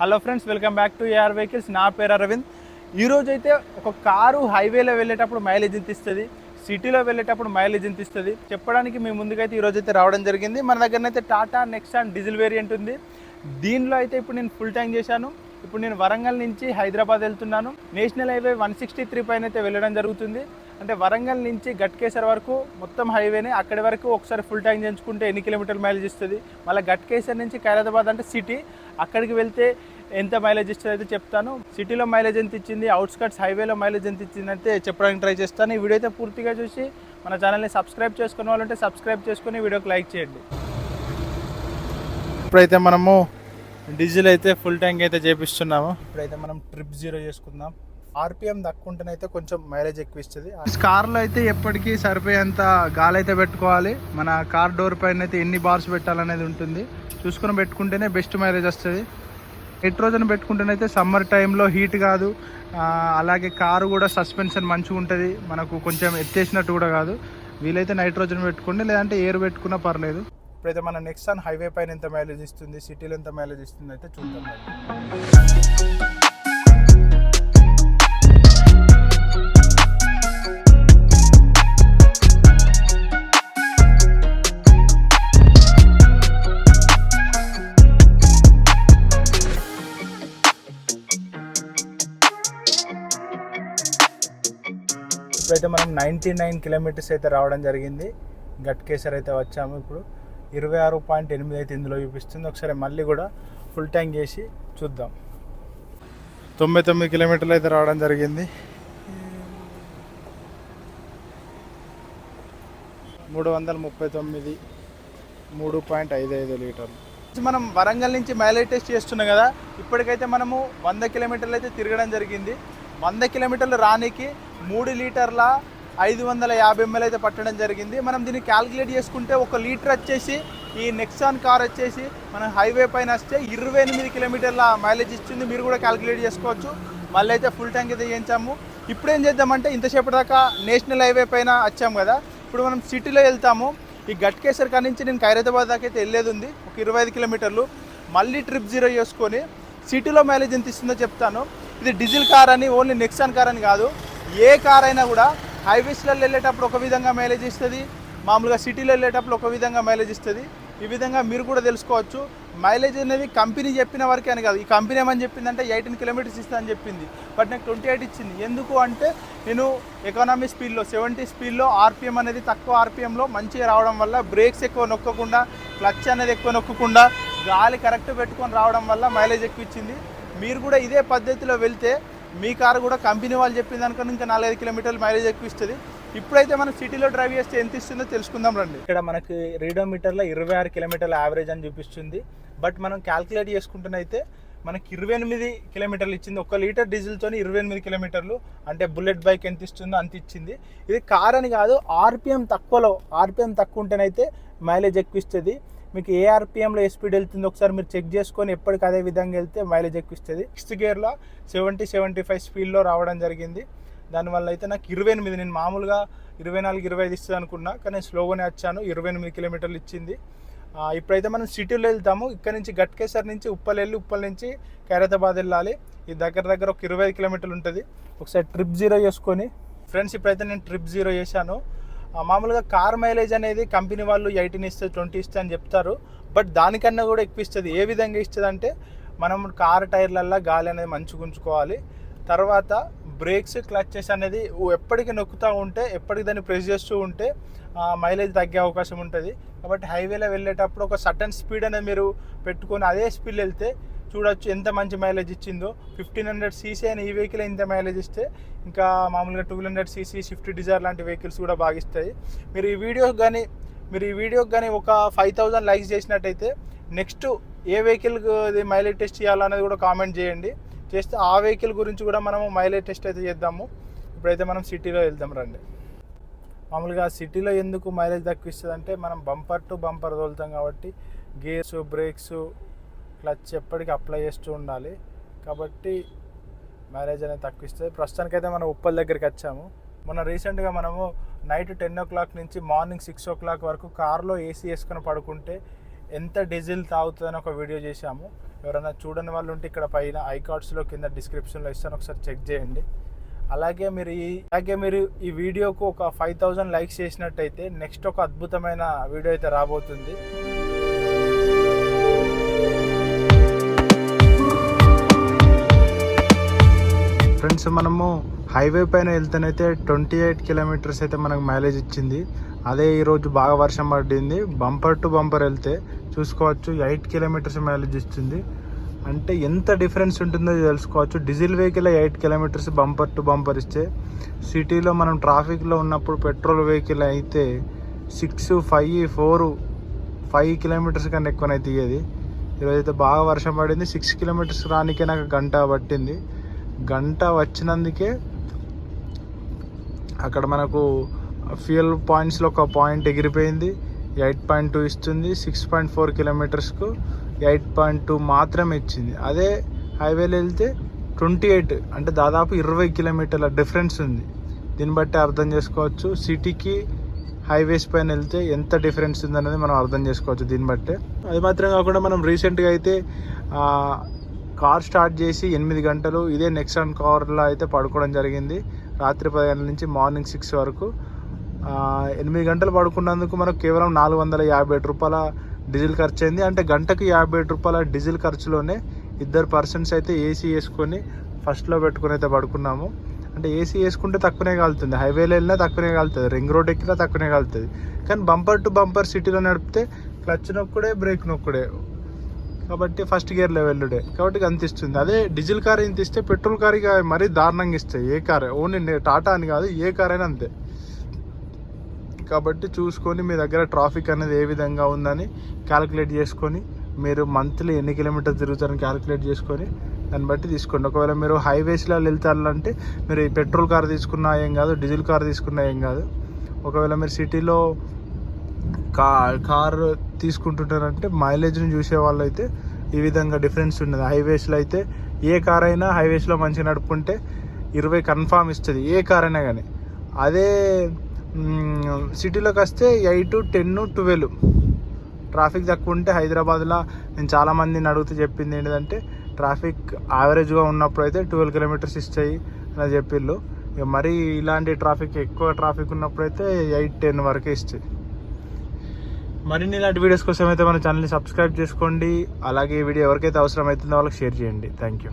Hello friends welcome back to AR vehicles. నా పేరు అరవింద్. ఈరోజు అయితే ఒక కారు హైవేలో వెళ్ళేటప్పుడు మైలేజ్ ఎంత ఇస్తుంది? సిటీలో వెళ్ళేటప్పుడు మైలేజ్ ఎంత ఇస్తుంది? చెప్పడానికి మీ ముందుకైతే ఈరోజు అయితే రావడం జరిగింది. మన దగ్గర అయితే టాటా నెక్సాన్ డీజిల్ వేరియంట్ ఉంది. దీనిలో అయితే ఇప్పుడు నేను ఫుల్ ట్యాంక్ చేశాను. ఇప్పుడు నేను వరంగల్ నుంచి హైదరాబాద్ వెళ్తున్నాను. National highway one sixty three పైన అయితే వెళ్ళడం జరుగుతుంది. అంటే వరంగల్ నుంచి గట్కేసర్ వరకు మొత్తం హైవేనే. అక్కడి వరకు ఒకసారి ఫుల్ ట్యాంక్ చేయించుకుంటే ఎన్ని కిలోమీటర్ల మైలేజ్ ఇస్తుంది? మళ్ళీ గట్కేసర్ నుంచి ఖైరాబాద్ అంటే సిటీ. అక్కడికి వెళ్తే ఎంత మైలేజ్ ఇస్తుంది అయితే చెప్తాను. సిటీలో మైలేజ్ ఎంత ఇచ్చింది అవుట్స్కట్స్ హైవేలో మైలేజ్ ఎంత ఇచ్చింది అయితే చెప్పడానికి ట్రై చేస్తాను. ఈ వీడియో అయితే పూర్తిగా చూసి మన ఛానల్ని సబ్స్క్రైబ్ చేసుకునే వాళ్ళంటే సబ్స్క్రైబ్ చేసుకుని వీడియోకి లైక్ చేయండి. ఇప్పుడైతే మనము డీజిల్ అయితే ఫుల్ ట్యాంక్ అయితే చేపిస్తున్నాము. ఇప్పుడైతే మనం ట్రిప్ జీరో చేసుకుందాం. ఆర్పిఎం తక్కువ ఉంటేనైతే కొంచెం మైలేజ్ ఎక్కువ ఇస్తుంది. కార్లో అయితే ఎప్పటికీ సరిపోయేంత గాలి అయితే పెట్టుకోవాలి. మన కార్ డోర్ పైన అయితే ఎన్ని బార్స్ పెట్టాలనేది ఉంటుంది. చూసుకొని పెట్టుకుంటేనే బెస్ట్ మైలేజ్ వస్తుంది. నైట్రోజన్ పెట్టుకుంటేనైతే సమ్మర్ టైంలో హీట్ కాదు. అలాగే కారు కూడా సస్పెన్షన్ మంచిగా ఉంటుంది. మనకు కొంచెం ఎత్తేసినట్టు కూడా కాదు. వీలైతే నైట్రోజన్ పెట్టుకోండి లేదంటే ఎయిర్ పెట్టుకున్నా పర్లేదు. ఇప్పుడైతే మన నెక్స్ట్ ఆన్ హైవే పైన ఎంత మైలేజ్ ఇస్తుంది సిటీలో ఎంత మైలేజ్ ఇస్తుంది అయితే చూద్దాం ఇప్పుడైతే మనం నైంటీ నైన్ కిలోమీటర్స్ అయితే రావడం జరిగింది. గట్కేసర్ అయితే వచ్చాము ఇప్పుడు. ఇరవై ఆరు పాయింట్ ఎనిమిది అయితే ఇందులో చూపిస్తుంది. ఒకసారి మళ్ళీ కూడా ఫుల్ ట్యాంక్ చేసి చూద్దాం. తొంభై తొమ్మిది కిలోమీటర్లు అయితే రావడం జరిగింది. మూడు వందల ముప్పై తొమ్మిది మూడు పాయింట్ ఐదు ఐదు లీటర్లు. మనం వరంగల్ నుంచి మైలేజ్ టెస్ట్ చేస్తున్నాం కదా. ఇప్పటికైతే మనము వంద కిలోమీటర్లు అయితే తిరగడం జరిగింది. వంద కిలోమీటర్లు రానికి మూడు లీటర్ల ఐదు వందల యాభై ఎంఎల్ అయితే పట్టడం జరిగింది. మనం దీన్ని క్యాలిక్యులేట్ చేసుకుంటే ఒక లీటర్ వచ్చేసి ఈ నెక్సాన్ కార్ వచ్చేసి మనం హైవే పైన వస్తే ఇరవై ఎనిమిది కిలోమీటర్ల మైలేజ్ ఇస్తుంది. మీరు కూడా క్యాల్కులేట్ చేసుకోవచ్చు. మళ్ళీ అయితే ఫుల్ ట్యాంక్ అయితే చేయించాము. ఇప్పుడు ఏం చేద్దామంటే ఇంతసేపటి దాకా నేషనల్ హైవే పైన వచ్చాము కదా. ఇప్పుడు మనం సిటీలో వెళ్తాము. ఈ గట్కేసర్ కాడి నుంచి నేను ఖైరతాబాద్ దాకా అయితే వెళ్ళేది ఉంది. ఒక ఇరవై ఐదు కిలోమీటర్లు. మళ్ళీ ట్రిప్ జీరో చేసుకొని సిటీలో మైలేజ్ ఎంత ఇస్తుందో చెప్తాను. ఇది డీజిల్ కార్ అని ఓన్లీ నెక్సాన్ కార్ అని కాదు. ఏ కార్ అయినా కూడా హైవేస్లలో వెళ్ళేటప్పుడు ఒక విధంగా మైలేజ్ ఇస్తుంది మామూలుగా సిటీలో వెళ్ళేటప్పుడు ఒక విధంగా మైలేజ్ ఇస్తుంది. ఈ విధంగా మీరు కూడా తెలుసుకోవచ్చు. మైలేజ్ అనేది కంపెనీ చెప్పిన వరకే అని కాదు. ఈ కంపెనీ ఏమని చెప్పిందంటే ఎయిటీన్ కిలోమీటర్స్ ఇస్తా అని చెప్పింది. బట్ నాకు ట్వంటీ ఎయిట్ ఇచ్చింది. ఎందుకు అంటే నేను ఎకానమీ స్పీడ్లో సెవెంటీ స్పీడ్లో ఆర్పిఎం అనేది తక్కువ ఆర్పిఎంలో మంచిగా రావడం వల్ల బ్రేక్స్ ఎక్కువ నొక్కకుండా క్లచ్ అనేది ఎక్కువ నొక్కకుండా గాలి కరెక్ట్ పెట్టుకొని రావడం వల్ల మైలేజ్ ఎక్కువ ఇచ్చింది. మీరు కూడా ఇదే పద్ధతిలో వెళ్తే మీ కారు కూడా కంపెనీ వాళ్ళు చెప్పిన దానికన్నా ఇంకా నాలుగైదు కిలోమీటర్లు మైలేజ్ ఎక్కువ ఇస్తుంది. ఇప్పుడైతే మనం సిటీలో డ్రైవ్ చేస్తే ఎంత ఇస్తుందో తెలుసుకుందాం రండి. ఇక్కడ మనకి రీడోమీటర్లో ఇరవై ఆరు కిలోమీటర్ల యావరేజ్ అని చూపిస్తుంది. బట్ మనం క్యాల్కులేట్ చేసుకుంటున్నైతే మనకి ఇరవై ఎనిమిది కిలోమీటర్లు ఇచ్చింది. ఒక లీటర్ డీజిల్తో ఇరవై ఎనిమిది కిలోమీటర్లు. అంటే బుల్లెట్ బైక్ ఎంత ఇస్తుందో అంత ఇచ్చింది. ఇది కార్ అని కాదు ఆర్పిఎం తక్కువలో ఆర్పిఎం తక్కువ ఉంటేనైతే మైలేజ్ ఎక్కువ ఇస్తుంది. మీకు ఏ ఆర్పిఎంలో ఏ స్పీడ్ వెళ్తుందో ఒకసారి మీరు చెక్ చేసుకొని ఎప్పటికి అదే విధంగా వెళ్తే మైలేజ్ ఎక్కువ ఇస్తుంది. సిక్స్త్ గేర్లో సెవెంటీ సెవెంటీ ఫైవ్ స్పీడ్లో రావడం జరిగింది. దానివల్ల అయితే నాకు ఇరవై ఎనిమిది నేను మామూలుగా ఇరవై నాలుగు ఇరవై ఐదు ఇస్తుంది అనుకున్నా కానీ నేను స్లోగానే వచ్చాను ఇరవై ఎనిమిది కిలోమీటర్లు ఇచ్చింది. ఇప్పుడైతే మనం సిటీలో వెళ్తాము ఇక్కడ నుంచి గట్కేసర్ నుంచి ఉప్పల్ వెళ్ళి ఉప్పల్ నుంచి ఖైరతాబాద్ వెళ్ళాలి. ఈ దగ్గర దగ్గర ఒక ఇరవై ఐదు కిలోమీటర్లు ఉంటుంది. ఒకసారి ట్రిప్ జీరో చేసుకొని ఫ్రెండ్స్ ఇప్పుడైతే నేను ట్రిప్ జీరో చేశాను. మామూలుగా కార్ మైలేజ్ అనేది కంపెనీ వాళ్ళు ఎయిటీన్ ఇస్తే ట్వంటీ ఇస్తే అని చెప్తారు. బట్ దానికన్నా కూడా ఎక్కువ ఇస్తుంది. ఏ విధంగా ఇస్తుంది అంటే మనం కార్ టైర్లల్లో గాలి అనేది మంచిగా ఉంచుకోవాలి. తర్వాత బ్రేక్స్ క్లచ్చెస్ అనేది ఎప్పటికీ నొక్కుతూ ఉంటే ఎప్పటికి దాన్ని ప్రెస్ చేస్తూ ఉంటే మైలేజ్ తగ్గే అవకాశం ఉంటుంది. కాబట్టి హైవేలో వెళ్ళేటప్పుడు ఒక సటన్ స్పీడ్ అనేది మీరు పెట్టుకొని అదే స్పీడ్ వెళ్తే చూడొచ్చు ఎంత మంచి మైలేజ్ ఇచ్చిందో. ఫిఫ్టీన్ హండ్రెడ్ సీసీ అయిన ఈ వెహికల్ ఇంత మైలేజ్ ఇస్తే ఇంకా మామూలుగా two hundred CC Swift Dzire లాంటి వెహికల్స్ కూడా బాగా ఇస్తాయి. మీరు ఈ వీడియో కానీ మీరు ఈ వీడియోకి కానీ ఒక ఫైవ్ థౌజండ్ లైక్స్ చేసినట్టయితే నెక్స్ట్ ఏ వెహికల్ మైలేజ్ టెస్ట్ చేయాలనేది కూడా కామెంట్ చేయండి. చేస్తే ఆ వెహికల్ గురించి కూడా మనము మైలేజ్ టెస్ట్ అయితే చేద్దాము. ఇప్పుడైతే మనం సిటీలో వెళ్దాం రండి. మామూలుగా సిటీలో ఎందుకు మైలేజ్ తక్కువ ఇస్తుంది అంటే మనం బంపర్ టు బంపర్ తోలుతాం కాబట్టి గేర్స్ బ్రేక్స్ క్లచ్ ఎప్పటికీ అప్లై చేస్తూ ఉండాలి. కాబట్టి మ్యారేజ్ అనేది తక్కువ ఇస్తుంది ప్రస్తుతానికైతే మనం ఉప్పల్ దగ్గరికి వచ్చాము. మొన్న రీసెంట్గా మనము నైట్ టెన్ ఓ క్లాక్ నుంచి మార్నింగ్ సిక్స్ ఓ క్లాక్ వరకు కార్లో ఏసీ వేసుకొని పడుకుంటే ఎంత డీజిల్ తాగుతుందని ఒక వీడియో చేశాము. ఎవరైనా చూడని వాళ్ళు ఉంటే ఇక్కడ పైన ఐకార్డ్స్లో కింద డిస్క్రిప్షన్లో ఇస్తాను. ఒకసారి చెక్ చేయండి. అలాగే మీరు ఈ అలాగే మీరు ఈ వీడియోకు ఒక ఫైవ్ థౌజండ్ లైక్స్ చేసినట్టయితే నెక్స్ట్ ఒక అద్భుతమైన వీడియో అయితే రాబోతుంది. ఫ్రెండ్స్ మనము హైవే పైన వెళ్తేనైతే ట్వంటీ ఎయిట్ కిలోమీటర్స్ అయితే మనకు మైలేజ్ ఇచ్చింది. అదే ఈరోజు బాగా వర్షం పడింది. బంపర్ టు బంపర్ వెళ్తే చూసుకోవచ్చు ఎయిట్ కిలోమీటర్స్ మైలేజ్ ఇస్తుంది అంటే ఎంత డిఫరెన్స్ ఉంటుందో తెలుసుకోవచ్చు. Diesel vehicle eight kilometres bumper to bumper ఇస్తే సిటీలో మనం ట్రాఫిక్లో ఉన్నప్పుడు పెట్రోల్ వెహికల్ అయితే six five four five kilometres కన్నా ఎక్కువనైతే ఇయ్యేది ఈరోజు బాగా వర్షం పడింది. సిక్స్ కిలోమీటర్స్ రానికే నాకు గంట పట్టింది. గంట వచ్చినందుకే అక్కడ మనకు ఫ్యూయల్ పాయింట్స్లో ఒక పాయింట్ ఎగిరిపోయింది. ఎయిట్ పాయింట్ టూ ఇస్తుంది. సిక్స్ పాయింట్ ఫోర్ కిలోమీటర్స్కు ఎయిట్ పాయింట్ టూ మాత్రమే ఇచ్చింది. అదే హైవేలో వెళ్తే ట్వంటీ ఎయిట్ అంటే దాదాపు ఇరవై కిలోమీటర్ల డిఫరెన్స్ ఉంది. దీన్ని బట్టి అర్థం చేసుకోవచ్చు. సిటీకి హైవేస్ పైన వెళ్తే ఎంత డిఫరెన్స్ ఉందనేది మనం అర్థం చేసుకోవచ్చు దీన్ని బట్టే. అది మాత్రం కాకుండా మనం రీసెంట్గా అయితే కార్ స్టార్ట్ చేసి ఎనిమిది గంటలు ఇదే నెక్సాన్ కార్లో అయితే పడుకోవడం జరిగింది. రాత్రి పది గంటల నుంచి మార్నింగ్ సిక్స్ వరకు. ఎనిమిది గంటలు పడుకున్నందుకు మనకు కేవలం నాలుగు వందల యాభై ఏడు రూపాయల డీజిల్ ఖర్చు అయింది. అంటే గంటకు యాభై ఏడు రూపాయల డీజిల్ ఖర్చులోనే ఇద్దరు పర్సన్స్ అయితే ఏసీ వేసుకొని ఫస్ట్లో పెట్టుకుని అయితే పడుకున్నాము. అంటే ఏసీ వేసుకుంటే తక్కువనే కాలుతుంది. హైవేలో వెళ్ళినా తక్కువనే కాలుతుంది. రింగ్ రోడ్ ఎక్కినా తక్కువనే కాలుతుంది. కానీ బంపర్ టు బంపర్ సిటీలో నడిపితే క్లచ్ నొక్కుడే బ్రేక్ నొక్కుడే. కాబట్టి ఫస్ట్ గేర్లో లెవెల్డే కాబట్టి అంత ఇస్తుంది. అదే డీజిల్ కార్ ఇంత ఇస్తే పెట్రోల్ కార్ ఇక మరీ దారుణంగా ఇస్తాయి. ఏ కార్ ఓన్లీ టాటా అని కాదు ఏ కార్ అయినా అంతే. కాబట్టి చూసుకొని మీ దగ్గర ట్రాఫిక్ అనేది ఏ విధంగా ఉందని క్యాలిక్యులేట్ చేసుకొని మీరు మంత్లీ ఎన్ని కిలోమీటర్ తిరుగుతారని క్యాలిక్యులేట్ చేసుకొని దాన్ని బట్టి తీసుకోండి. ఒకవేళ మీరు హైవేస్లో వెళ్తారంటే మీరు ఈ పెట్రోల్ కార్ తీసుకున్నా ఏం కాదు డీజిల్ కార్ తీసుకున్నా ఏం కాదు. ఒకవేళ మీరు సిటీలో కా కారు తీసుకుంటుంటారంటే మైలేజ్ని చూసే వాళ్ళు అయితే ఈ విధంగా డిఫరెన్స్ ఉన్నది. హైవేస్లో అయితే ఏ కార్ అయినా హైవేస్లో మంచిగా నడుపుకుంటే ఇరవై కన్ఫామ్ ఇస్తుంది. ఏ కార్ అయినా కానీ అదే సిటీలోకి వస్తే ఎయిట్ టెన్ ట్వెల్వ్ ట్రాఫిక్ తక్కువ ఉంటే హైదరాబాద్లో నేను చాలామందిని అడుగుతూ చెప్పింది ఏంటంటే ట్రాఫిక్ యావరేజ్గా ఉన్నప్పుడు అయితే ట్వెల్వ్ కిలోమీటర్స్ ఇస్తాయి అని చెప్పిళ్ళు. ఇక మరీ ఇలాంటి ట్రాఫిక్ ఎక్కువ ట్రాఫిక్ ఉన్నప్పుడు అయితే ఎయిట్ టెన్ వరకే ఇస్తాయి. మరిన్ని ఇలాంటి వీడియోస్ కోసం అయితే మన ఛానల్ని సబ్స్క్రైబ్ చేసుకోండి. అలాగే ఈ వీడియో ఎవరికైతే అవసరం అవుతుందో వాళ్ళకి షేర్ చేయండి. Thank you